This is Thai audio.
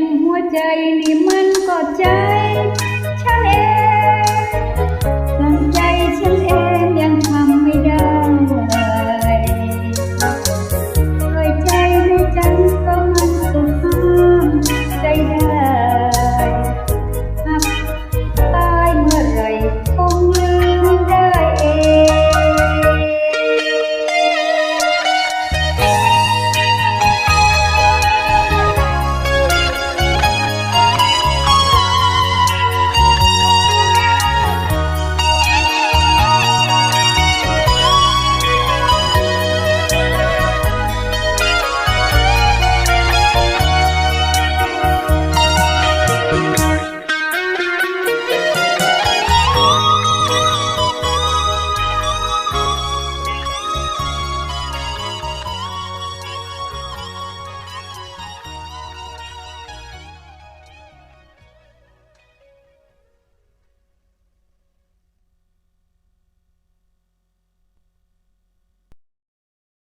งหัวใจนี่มันก็ใจ ฉันเอง